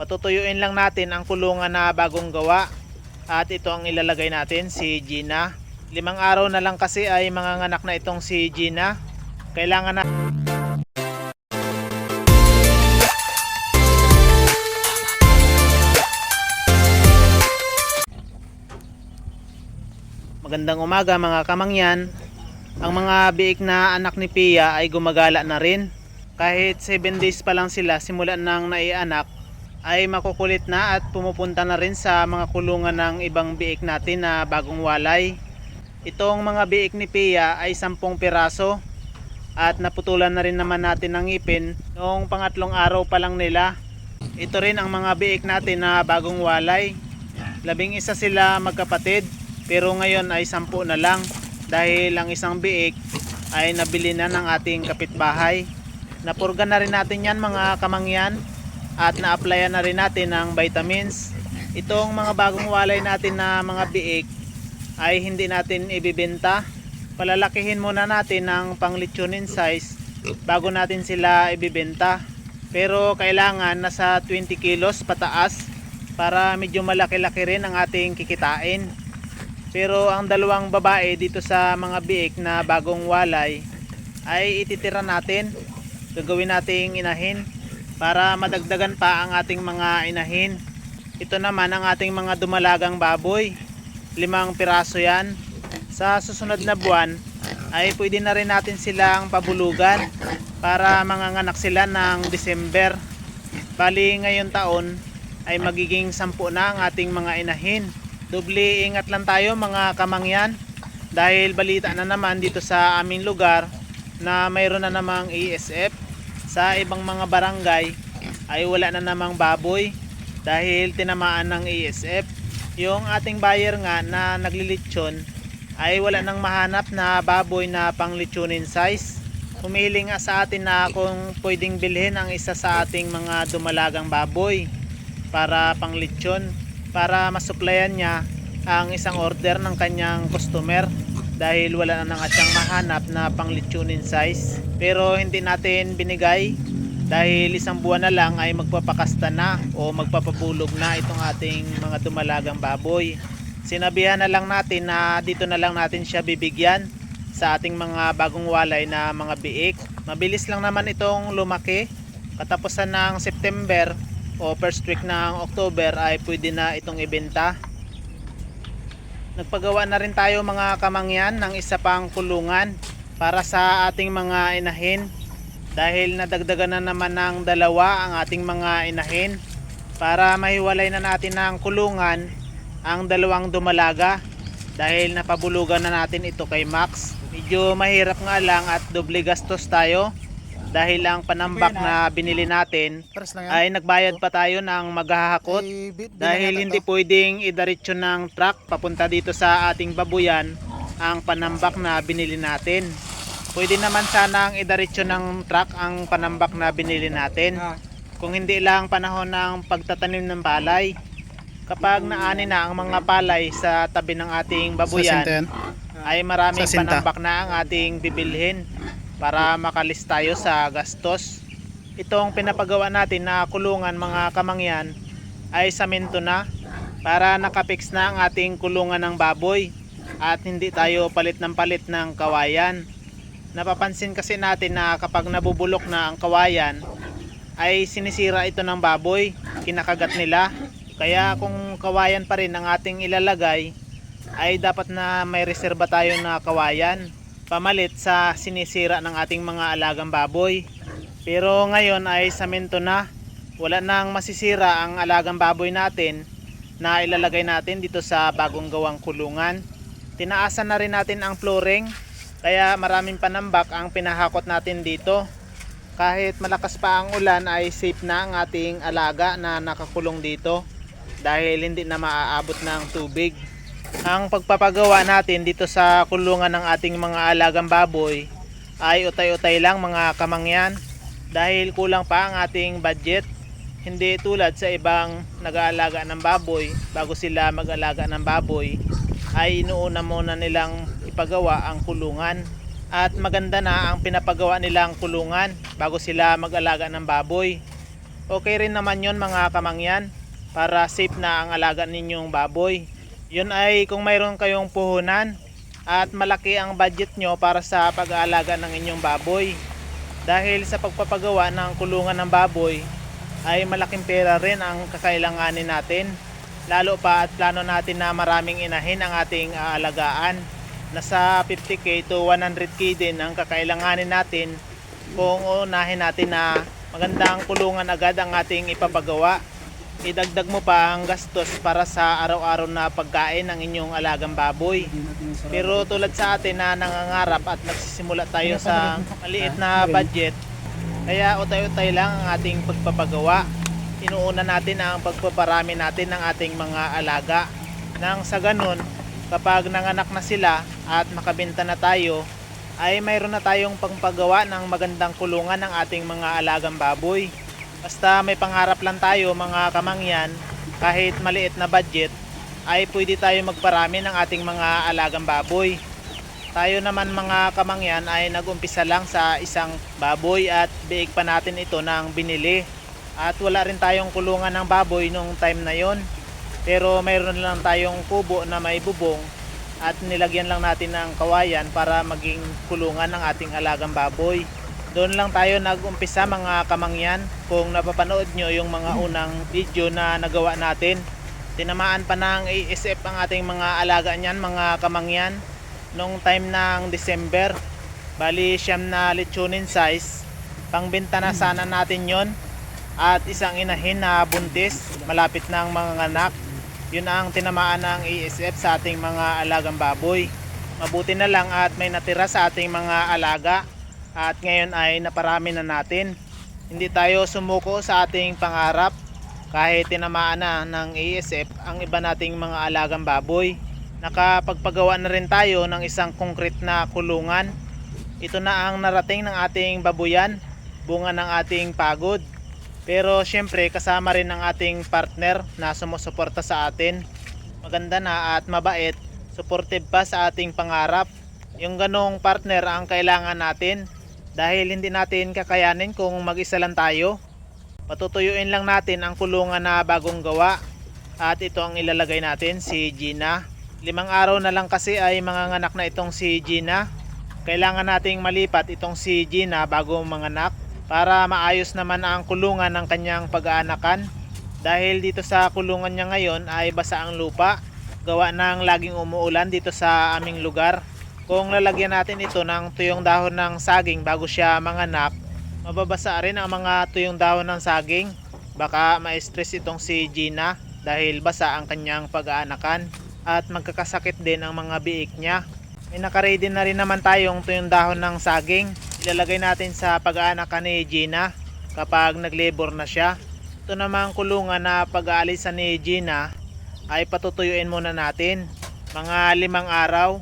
Patutuyuin lang natin ang kulungan na bagong gawa. At ito ang ilalagay natin, si Gina. Limang araw na lang kasi ay manganganak na itong si Gina. Kailangan na... Magandang umaga mga kamangyan. Ang mga biik na anak ni Pia ay gumagala na rin. Kahit 7 days pa lang sila simula nang naianak ay makukulit na at pumupunta na rin sa mga kulungan ng ibang biik natin na bagong walay. Itong mga biik ni Pia ay 10 piraso at naputulan na rin naman natin ng ngipin noong pangatlong araw pa lang nila. Ito rin ang mga biik natin na bagong walay. Labing isa sila magkapatid pero ngayon ay 10 na lang dahil ang isang biik ay nabili na ng ating kapitbahay. Napurga na rin natin yan mga kamangyan at na-applyan na rin natin ng vitamins. Itong mga bagong walay natin na mga biik ay hindi natin ibibenta. Palalakihin muna natin ng panglitsunin size bago natin sila ibibenta. Pero kailangan nasa 20 kilos pataas para medyo malaki-laki rin ang ating kikitain. Pero ang dalawang babae dito sa mga biik na bagong walay ay ititira natin. Gagawin nating inahin para madagdagan pa ang ating mga inahin. Ito naman ang ating mga dumalagang baboy. Limang piraso yan. Sa susunod na buwan ay pwede na rin natin silang pabulugan para manganganak sila ng December. Bali ngayon taon ay magiging sampu na ang ating mga inahin. Doble ingat lang tayo mga kamangyan dahil balita na naman dito sa aming lugar na mayroon na namang ESF sa ibang mga barangay ay wala na namang baboy dahil tinamaan ng ESF yung ating buyer nga na naglilitsyon ay wala nang mahanap na baboy na panglitsunin size. Humiling nga sa atin na kung pwedeng bilhin ang isa sa ating mga dumalagang baboy para panglitsyon para masuplayan niya ang isang order ng kanyang customer dahil wala na nga siyang mahanap na panglitsunin size. Pero hindi natin binigay. Dahil isang buwan na lang ay magpapakasta na o magpapabulog na itong ating mga dumalagang baboy. Sinabihan na lang natin na dito na lang natin siya bibigyan sa ating mga bagong walay na mga biik. Mabilis lang naman itong lumaki. Katapusan ng September o first week ng October ay pwede na itong ibenta Nagpagawa na rin tayo mga kamangyan ng isa pang kulungan para sa ating mga inahin. Dahil nadagdagan na naman ng dalawa ang ating mga inahin. Para mahiwalay na natin ng kulungan ang dalawang dumalaga. Dahil napabulugan na natin ito kay Max. Medyo mahirap nga lang at doble gastos tayo dahil ang panambak na. binili natin lang yan. ay nagbayad pa tayo ng maghahakot. Dahil hindi natin pwedeng idiretso ng truck papunta dito sa ating babuyan ang panambak na binili natin. Pwede naman sana ang idiretso ng truck ang panambak na binili natin. Ah, Kung hindi lang panahon ng pagtatanim ng palay. Kapag naani na ang mga palay sa tabi ng ating babuyan, ay maraming panambak na ang ating bibilhin para makalis tayo sa gastos. Itong pinapagawa natin na kulungan mga kamangyan ay saminto na para nakapix na ang ating kulungan ng baboy at hindi tayo palit ng palit ng kawayan. Napapansin kasi natin na kapag nabubulok na ang kawayan ay sinisira ito ng baboy, kinakagat nila. Kaya kung kawayan pa rin ang ating ilalagay ay dapat na may reserba tayo na kawayan pamalit sa sinisira ng ating mga alagang baboy. Pero ngayon ay samento na. Wala nang masisira ang alagang baboy natin na ilalagay natin dito sa bagong gawang kulungan. Tinaasan na rin natin ang flooring kaya maraming panambak ang pinahakot natin dito. Kahit malakas pa ang ulan ay safe na ang ating alaga na nakakulong dito dahil hindi na maaabot ng tubig. Ang pagpapagawa natin dito sa kulungan ng ating mga alagang baboy ay utay-utay lang mga kamangyan dahil kulang pa ang ating budget. Hindi tulad sa ibang nag-aalaga ng baboy bago sila mag-alaga ng baboy ay inuuna muna nilang ipagawa ang kulungan at maganda na ang pinapagawa nilang kulungan bago sila mag-alaga ng baboy okay rin naman yon mga kamangyan para safe na ang alaga ninyong baboy. Yun ay kung mayroon kayong puhunan at malaki ang budget nyo para sa pag-aalaga ng inyong baboy. Dahil sa pagpapagawa ng kulungan ng baboy ay malaking pera rin ang kakailanganin natin. Lalo pa at plano natin na maraming inahin ang ating aalagaan. Nasa 50k to 100k din ang kakailanganin natin kung unahin natin na magandang kulungan agad ang ating ipapagawa. Idagdag mo pa ang gastos para sa araw-araw na pagkain ng inyong alagang baboy. Pero tulad sa atin na nangangarap at nagsisimula tayo sa maliit na budget, kaya utay-utay lang ang ating pagpapagawa. Inuuna natin ang pagpaparami natin ng ating mga alaga. Nang sa ganun, kapag nanganak na sila at makabenta na tayo, ay mayroon na tayong pangpagawa ng magandang kulungan ng ating mga alagang baboy. Basta may pangarap lang tayo mga kamangyan, kahit maliit na budget, ay pwede tayo magparami ng ating mga alagang baboy. Tayo naman mga kamangyan ay nagumpisa lang sa isang baboy at biig pa natin ito ng binili. At wala rin tayong kulungan ng baboy nung time na yon. Pero mayroon lang tayong kubo na may bubong at nilagyan lang natin ng kawayan para maging kulungan ng ating alagang baboy. Doon lang tayo nag-umpisa mga kamangyan. Kung napapanood nyo yung mga unang video na nagawa natin, tinamaan pa ng ASF ang ating mga alaga niyan mga kamangyan nung time ng December. Bali siyam na lechonin size. Pangbenta na sana natin yon at isang inahin na buntis malapit ng mga anak. Yun ang tinamaan ng ASF sa ating mga alagang baboy. Mabuti na lang at may natira sa ating mga alaga at ngayon ay naparami na natin. Hindi tayo sumuko sa ating pangarap kahit tinamaan na ng ASF ang iba nating mga alagang baboy. Nakapagpagawa na rin tayo ng isang konkret na kulungan. Ito na ang narating ng ating babuyan, bunga ng ating pagod. Pero syempre kasama rin ang ating partner na sumusuporta sa atin. Maganda na at mabait, supportive pa sa ating pangarap. Yung ganong partner ang kailangan natin dahil hindi natin kakayanin kung mag-isa lang tayo. Patutuyuin lang natin ang kulungan na bagong gawa at ito ang ilalagay natin si Gina. Limang araw na lang kasi ay manganganak na itong si Gina. Kailangan nating malipat itong si Gina bago manganak para maayos naman ang kulungan ng kanyang pag-aanakan. Dahil dito sa kulungan niya ngayon ay basa ang lupa. Gawa ng laging umuulan dito sa aming lugar. Kung lalagyan natin ito ng tuyong dahon ng saging bago siya manganak, mababasa rin ang mga tuyong dahon ng saging. Baka ma-stress itong si Gina dahil basa ang kanyang pag-aanakan at magkakasakit din ang mga biik niya. May nakaready na rin naman tayong tuyong dahon ng saging. Ilalagay natin sa pag-aanakan ni Gina kapag nag-labor na siya. Ito namang kulungan na pag-aalisan ni Gina ay patutuyuin muna natin mga limang araw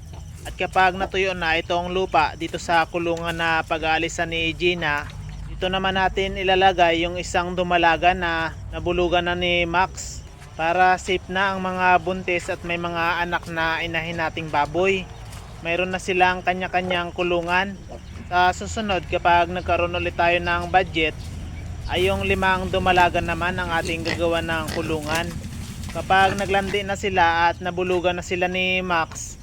at kapag natuyo na itong lupa dito sa kulungan na pag-aalisan ni Gina dito naman natin ilalagay yung isang dumalaga na nabulugan na ni Max para safe na ang mga buntis at may mga anak na inahin nating baboy. Mayroon na silang kanya-kanyang kulungan. Sa susunod kapag nagkaroon ulit tayo ng budget ay yung limang dumalaga naman ang ating gagawa ng kulungan. Kapag naglandi na sila at nabulugan na sila ni Max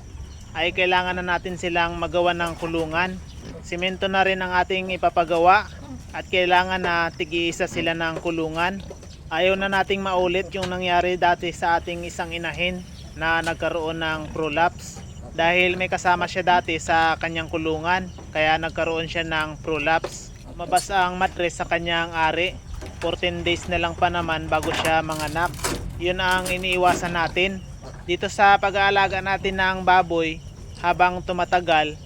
ay kailangan na natin silang magawa ng kulungan. Simento na rin ang ating ipapagawa at kailangan na tigi-isa sila ng kulungan. Ayaw na nating maulit yung nangyari dati sa ating isang inahin na nagkaroon ng prolapse. Dahil may kasama siya dati sa kanyang kulungan kaya nagkaroon siya ng prolapse. Mabasa ang matres sa kanyang ari. 14 days na lang pa naman bago siya manganak. Yun ang iniiwasan natin dito sa pag-aalaga natin ng baboy habang tumatagal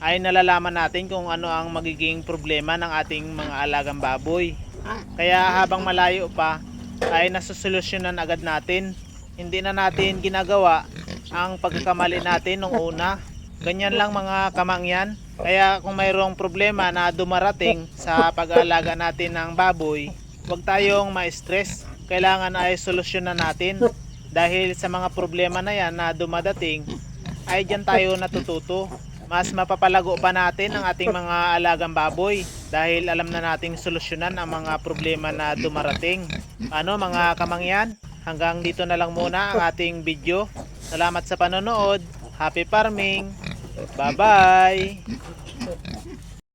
ay nalalaman natin kung ano ang magiging problema ng ating mga alagang baboy. Kaya habang malayo pa ay nasusolusyonan agad natin. Hindi na natin ginagawa ang pagkakamali natin nung una. Ganyan lang mga kamangyan kaya kung mayroong problema na dumarating sa pag-aalaga natin ng baboy huwag tayong ma-stress. Kailangan ay solusyonan natin dahil sa mga problema na yan na dumadating ay dyan tayo natututo mas mapapalago pa natin ang ating mga alagang baboy dahil alam na nating solusyonan ang mga problema na dumarating. Ano mga kamangyan? Hanggang dito na lang muna ang ating video. Salamat sa panonood. Happy farming. Bye-bye.